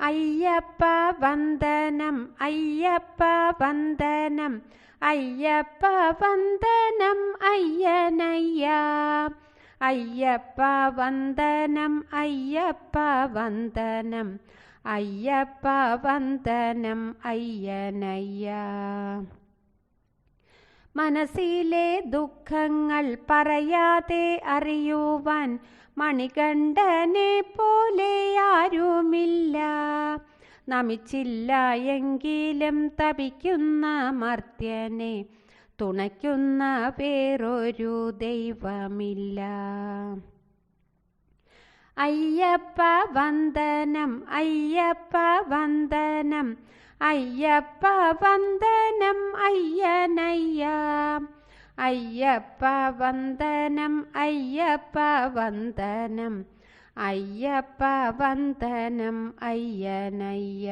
അയ്യപ്പ വന്ദനം അയ്യപ്പ വന്ദനം അയ്യപ്പ വന്ദനം അയ്യനയ്യ. അയ്യപ്പ വന്ദനം അയ്യപ്പ വന്ദനം അയ്യപ്പ വന്ദനം അയ്യനയ്യ. മനസ്സിലെ ദുഃഖങ്ങൾ പറയാതെ അറിയുവാൻ മണികണ്ഠനെ പോലെ ആരുമില്ല. നമിച്ചില്ല എങ്കിലും തപിക്കുന്ന മർത്യനെ തുണയ്ക്കുന്ന വേറൊരു ദൈവമില്ല. അയ്യപ്പ വന്ദനം അയ്യപ്പ വന്ദനം അയ്യപ്പ വന്ദനം അയ്യനയ്യ. അയ്യപ്പ വന്ദനം അയ്യപ്പ വന്ദനം അയ്യപ്പ വന്ദനം അയ്യനയ്യ.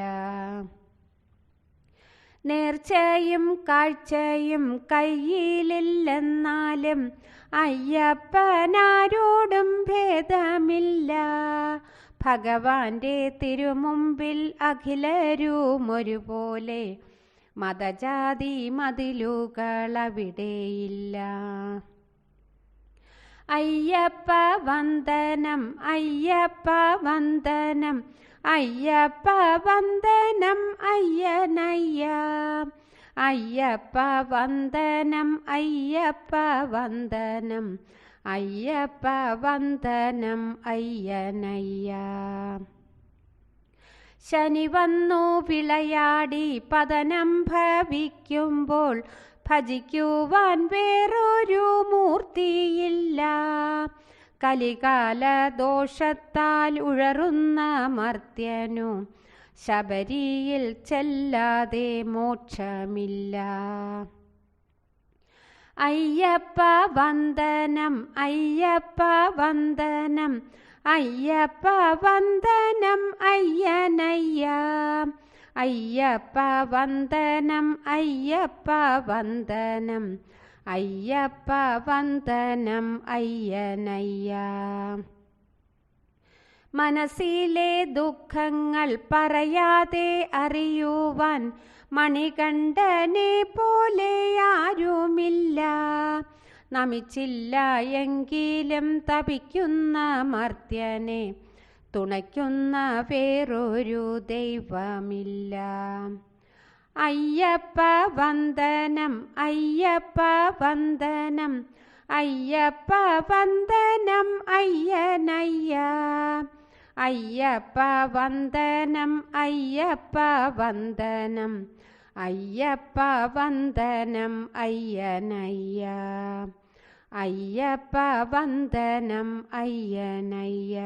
നേർച്ചയും കാഴ്ചയും കയ്യിലില്ലെന്നാലും അയ്യപ്പനാരോടും ഭേദമില്ല. ഭഗവാന്റെ തിരുമുമ്പിൽ അഖിലരും ഒരുപോലെ മതജാതി മതിലുകളവിടെയില്ല അയ്യപ്പ വന്ദനം അയ്യപ്പ വന്ദനം അയ്യപ്പ വന്ദനം അയ്യനയ്യ. അയ്യപ്പ വന്ദനം അയ്യപ്പ വന്ദനം അയ്യപ്പ വന്ദനം അയ്യനയ്യ. ശനി വന്നു വിളയാടി പതനം ഭവിക്കുമ്പോൾ ഭജിക്കുവാൻ വേറൊരു മൂർത്തിയില്ല. കലികാല ദോഷത്താൽ ഉഴറുന്ന മർത്യനു ശബരിയിൽ ചെല്ലാതെ മോക്ഷമില്ല. അയ്യപ്പ വന്ദനം അയ്യപ്പ വന്ദനം അയ്യപ്പ വന്ദനം അയ്യനയ്യ. അയ്യപ്പ വന്ദനം അയ്യപ്പ വന്ദനം അയ്യപ്പ വന്ദനം അയ്യനയ്യ. മനസ്സിലെ ദുഃഖങ്ങൾ പറയാതെ അറിയുവാൻ മണികണ്ഠനെ പോലെ ആരുമില്ല. നമിച്ചില്ല എങ്കിലും തപിക്കുന്ന മർത്യനെ തുണയ്ക്കുന്ന വേറൊരു ദൈവമില്ല. അയ്യപ്പ വന്ദനം അയ്യപ്പ വന്ദനം അയ്യപ്പ വന്ദനം അയ്യനയ്യ. അയ്യപ്പ വന്ദനം അയ്യപ്പ വന്ദനം അയ്യപ്പ വന്ദനം അയ്യനയ്യ. അയ്യപ്പ വന്ദനം അയ്യനയ്യ.